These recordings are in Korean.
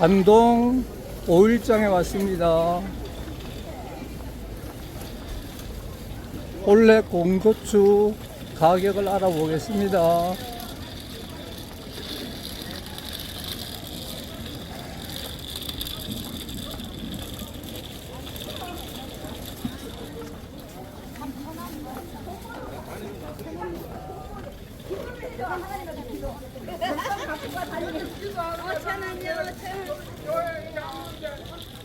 안동 오일장에 왔습니다. 올해 공고추 가격을 알아보겠습니다.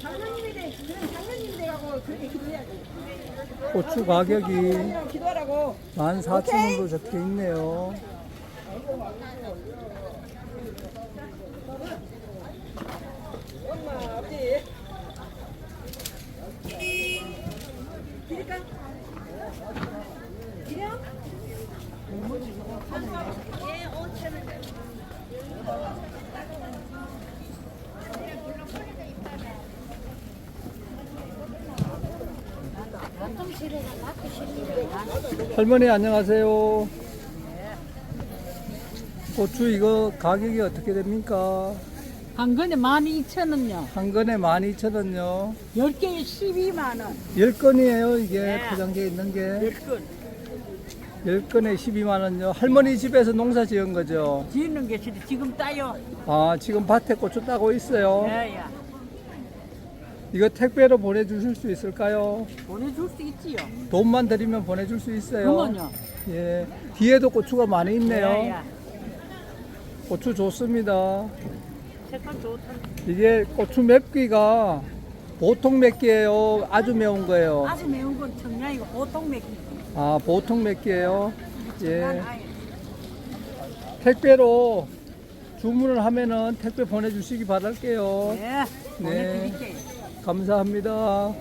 장로님이 돼, 그냥 장로님이 돼가고 그렇게 기도해야지. 고추 가격이 그냥 기도하라고. 14,000원도 적혀 있네요. 예, 5천원. 할머니 안녕하세요. 고추 이거 가격이 어떻게 됩니까? 한 근에 12,000원요. 한 건에 12,000원요. 10개에 12만 원. 10건이에요, 이게 네. 포장기에 있는 게. 10건. 10건에 12만 원요. 할머니 집에서 농사 지은 거죠? 짓는 게 지금- 따요. 아, 지금 밭에 고추 따고 있어요. 예, 예. 이거 택배로 보내주실 수 있을까요? 보내줄 수 있지요. 돈만 드리면 보내줄 수 있어요. 그건요. 예. 뒤에도 고추가 많이 있네요. 예, 예. 고추 좋습니다. 색깔 좋다. 이게 고추 맵기가 보통 맵기예요. 아주 매운 거예요. 아주 매운 건 청량이고 보통 맵기. 아, 보통 맵기예요. 예. 아예. 택배로 주문을 하면은 택배 보내주시기 바랄게요. 예. 보내드릴게요. 감사합니다.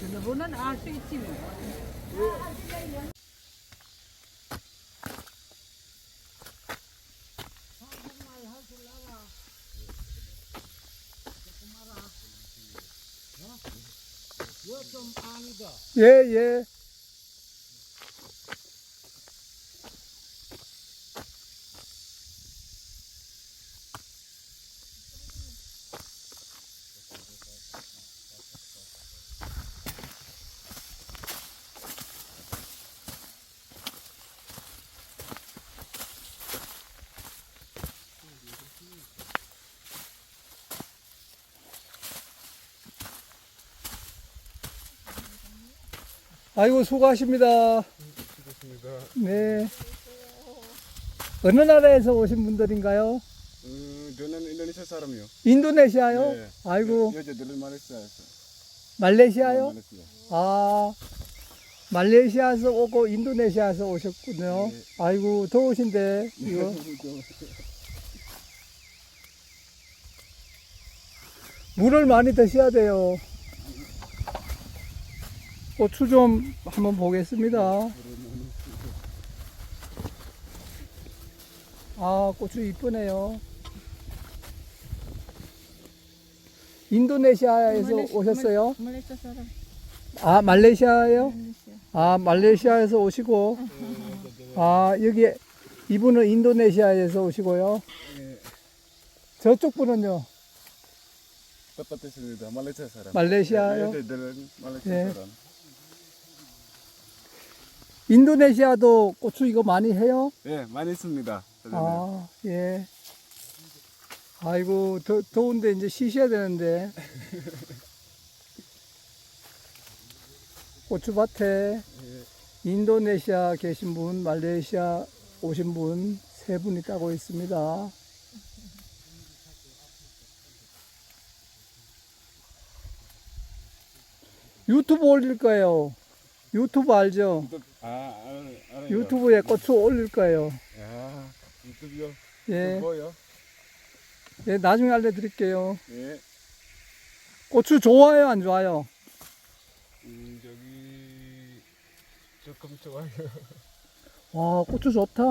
전화번호는 알 수 있지 뭐. 예, 예. 아이고 수고하십니다. 네. 어느 나라에서 오신 분들인가요? 음, 저는 인도네시아 사람이요. 인도네시아요? 네. 아이고 여 자들은 말레이시아에서. 말레이시아요? 말레이시아. 아 말레이시아에서 오고 인도네시아에서 오셨군요. 네. 아이고 더우신데 이거 물을 많이 드셔야 돼요. 고추 좀 한번 보겠습니다. 아 고추 이쁘네요. 인도네시아에서 오셨어요? 말레이시아 사람. 아 말레이시아예요? 아 말레이시아에서 오시고 아 여기 이분은 인도네시아에서 오시고요. 저쪽 분은요 똑같습니다. 말레이시아 사람. 말레이시아요? 여자들은 말레이시아 네. 사람. 인도네시아도 고추 이거 많이 해요? 예, 많이 있습니다. 아 예. 아이고 더 더운데 이제 쉬셔야 되는데 고추밭에 인도네시아 계신 분, 말레이시아 오신 분 세 분이 따고 있습니다. 유튜브 올릴 거예요. 유튜브 알죠? 아, 알, 알아요. 유튜브에 고추 올릴 거예요. 야, 유튜브요. 예, 뭐요? 예 나중에 알려드릴게요. 예. 고추 좋아요, 안 좋아요? 음, 저기 조금 좋아요. 와, 고추 좋다.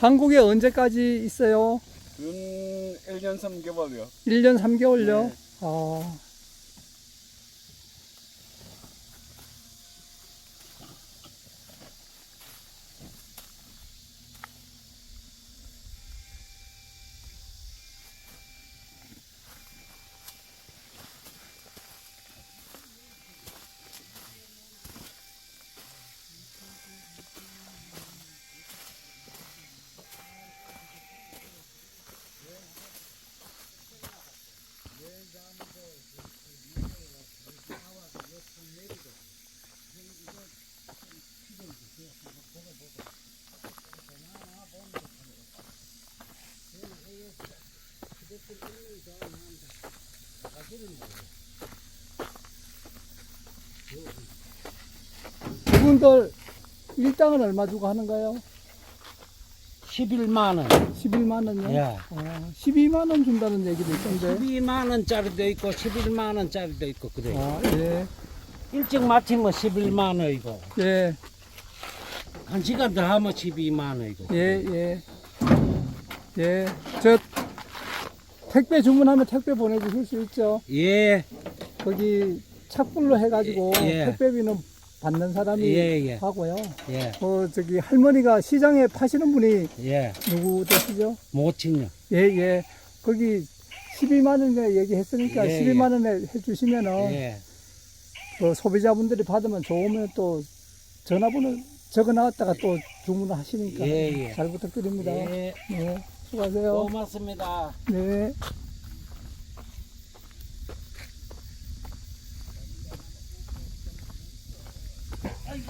한국에 언제까지 있어요? 근 1년 3개월이요. 1년 3개월요? 네. 아, 그분들 일당은 얼마 주고 하는가요? 11만 원. 11만 원요? 예. 아, 12만 원 준다는 얘기도 있던데. 12만 원짜리도 있고 11만 원짜리도 있고 그래요. 아, 예. 일찍 마치면 11만 원이고 예, 한 시간 더 하면 12만 원이고. 예, 예. 예. 저 택배 주문하면 택배 보내 주실 수 있죠? 예. 거기 착불로 해 가지고 예. 택배비는 받는 사람이 예, 예. 하고요. 예. 어, 저기 할머니가 시장에 파시는 분이 예. 누구 되시죠? 모친요. 예, 예. 거기 12만 원에 얘기했으니까 예, 12만 원에 해주시면은 예. 그 소비자분들이 받으면 좋으면 또 전화번호 적어 놨다가 또 주문을 하시니까 예, 예. 잘 부탁드립니다. 예. 네, 수고하세요. 고맙습니다. 네.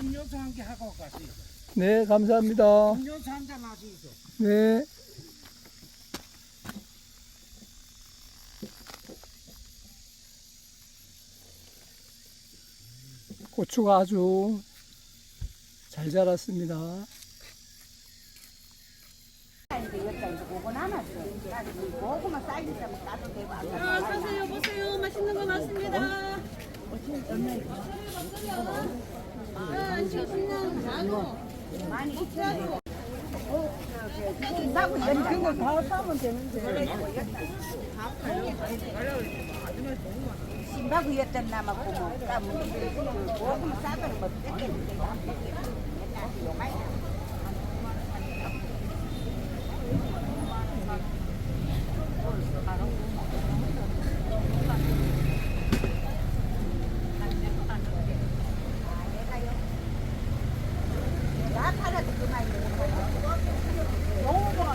음료수 한 개 하고 가시죠. 네, 감사합니다. 음료수 한 잔 하시죠. 네. 고추가 아주 잘 자랐습니다. 아, 사세요, 보세요. 맛있는 거 많습니다. 아, 그거 되는데. 신바구였던 남았고 뭐그뭐 팔아도 그만 너무 좋아.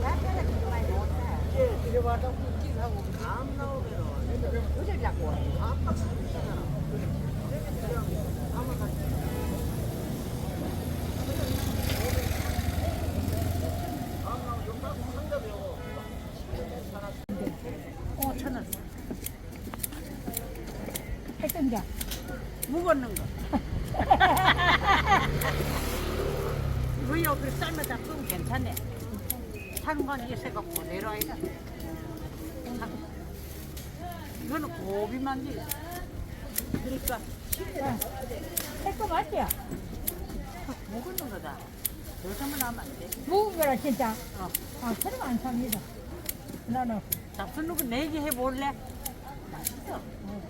나 팔아도 그만 못 사. 어딜 자꾸 와? 어. 묵었는 거. 이거 옆으로 삶아다 끄면 괜찮네. 상관 있어갖고 내려와야 이거는 고비만지. 그러니까 새거 맞지요? 먹는 거다. 요즘은 하면 안 돼. 묵은 거라 진짜. 아, 그럼 안 삽니다. 나는 잡수는 거 내기 해볼래? 어,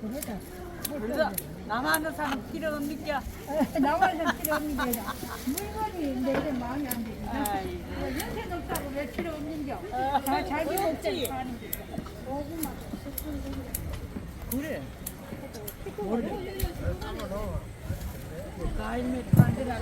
그래도 그래서 남하는 사람 필요 없니까? 나만은 필요 없는 게 아니라 물건이 내게 마음에 안 들지. 아이고. 뭐 연세 없다고 왜 필요 없는 겨? 다 자기. 목적 하는 게. 그래. 가임에 반대라